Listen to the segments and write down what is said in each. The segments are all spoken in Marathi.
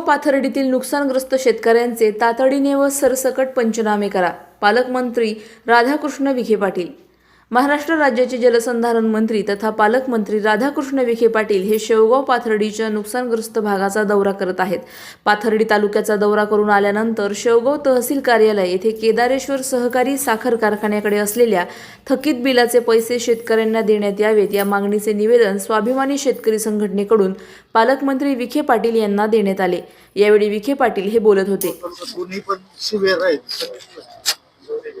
पाथर्डीतील नुकसानग्रस्त शेतकऱ्यांचे तातडीने व सरसकट पंचनामे करा. पालकमंत्री राधाकृष्ण विखे पाटील. महाराष्ट्र राज्याचे जलसंधारण मंत्री तथा पालकमंत्री राधाकृष्ण विखे पाटील हे शेवगाव पाथर्डीच्या नुकसानग्रस्त भागाचा दौरा करत आहेत. पाथर्डी तालुक्याचा दौरा करून आल्यानंतर शेवगाव तहसील कार्यालय येथे केदारेश्वर सहकारी साखर कारखान्याकडे असलेल्या थकीत बिलाचे पैसे शेतकऱ्यांना देण्यात यावेत या मागणीचे निवेदन स्वाभिमानी शेतकरी संघटनेकडून पालकमंत्री विखे पाटील यांना देण्यात आले. यावेळी विखे पाटील हे बोलत होते दोन्ही पण सिव्हिअर आहेत हे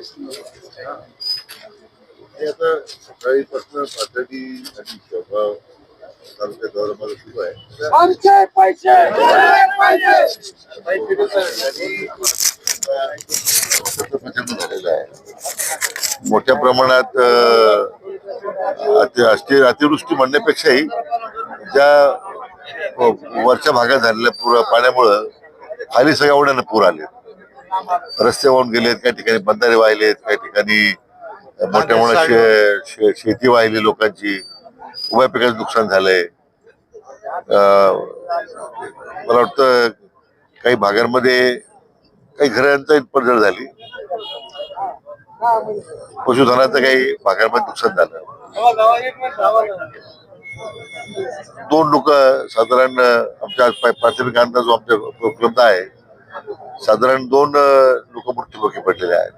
आता सकाळीपासून पातळी आणि शेवगाव तालुक्यात सुरू आहे. आमचे पैसे! झालेला आहे. मोठ्या प्रमाणात अं, अति- अति- अतिवृष्टी म्हणण्यापेक्षाही ज्या वरच्या भागात झालेल्या पूर पाण्यामुळं खाली सगळ्या ओढ्यानं पूर आले रस्ते वाहून गेलेत काही ठिकाणी बंधारे वाहिलेत काही ठिकाणी मोठ्या मोठ्या शे- शे- शेती वाहिली लोकांची. उभ्या पिकाचं नुकसान झालंय. अं, मला वाटतं काही भागांमध्ये काही घरांचा पडझड झाली पशुधनाचं काही भागांमध्ये नुकसान झालं. दोन लोक साधारण आमच्या प्राथमिक अंदाज जो आमच्या उपलब्ध आहे साधारण दोन लोक मृत्यूमुखी पडलेले आहेत.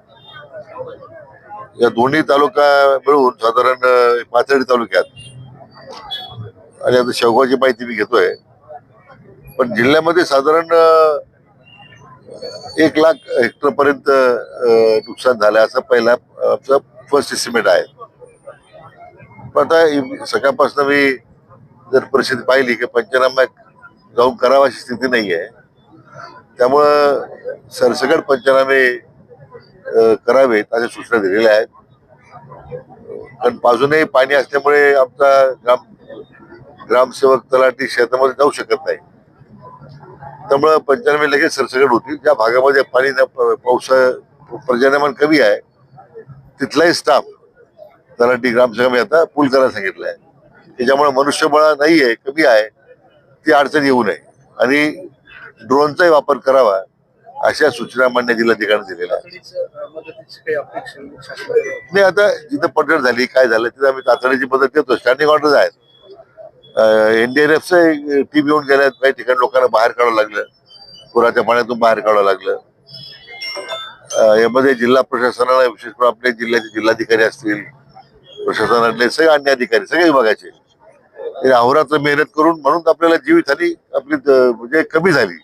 या दोन्ही तालुका मिळून साधारण पाचडी पाथर्डी तालुक्यात. आणि आता शेवगावची माहिती मी घेतोय. पण जिल्ह्यामध्ये साधारण एक लाख हेक्टर पर्यंत नुकसान झालं असं पहिला आमचा फर्स्ट एस्टिमेट आहे. पण आता सकाळपासून मी जर परिस्थिती पाहिली की पंचनामा जाऊन करावा अशी स्थिती नाही आहे त्यामुळं सरसकट पंचनामे करावेत अशा सूचना दिलेल्या आहेत. कारण बाजूनही पाणी असल्यामुळे आमचा ग्राम ग्रामसेवक तलाठी शेतामध्ये जाऊ शकत नाही. त्यामुळं पंचनामे लगेच सरसकट होतील. ज्या भागामध्ये पाणी पाऊस पर्जन्यमान कमी आहे तिथलाही स्टाफ तलाठी ग्रामसेवक आता पूल करायला सांगितलं आहे. त्याच्यामुळे मनुष्यबळ नाही आहे कमी आहे ती अडचण येऊ नये. आणि ड्रोनचाही वापर करावा. अशा सूचना मान्य जिल्हाधिकाऱ्यांनी दिलेल्या नाही आता जिथं पडझड झाली काय झालं तिथं आम्ही तातडीची मदत देतो स्टँडिंग ऑर्डर आहेत. एनडीआरएफचं टीम येऊन गेल्या काही ठिकाणी लोकांना बाहेर काढावं लागलं. पुराच्या पाण्यातून बाहेर काढावं लागलं. यामध्ये जिल्हा प्रशासनाला विशेष करून आपल्या जिल्ह्याचे जिल्हाधिकारी असतील प्रशासनातले सगळे अन्य अधिकारी सगळे विभागाचे. हे अहोरात्र मेहनत करून म्हणून आपल्याला जीवितहानी आपली म्हणजे कमी झाली.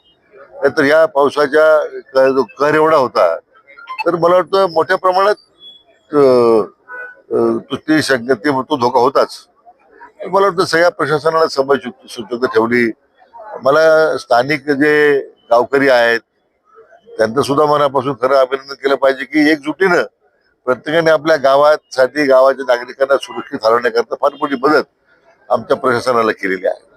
नाहीतर या पावसाच्या जो कर एवढा होता. तर मला वाटतं मोठ्या प्रमाणात अं, अं, तो- ती तो धोका होताच. मला वाटतं सगळ्या प्रशासनाला समज सूचक ठेवली. मला स्थानिक जे गावकरी आहेत त्यांचं सुद्धा मनापासून खरं अभिनंदन केलं पाहिजे की एकजुटीनं प्रत्येकाने आपल्या गावासाठी गावाच्या नागरिकांना सुरक्षित हलवण्याकरता फार मोठी मदत आमच्या प्रशासनाला केलेली आहे.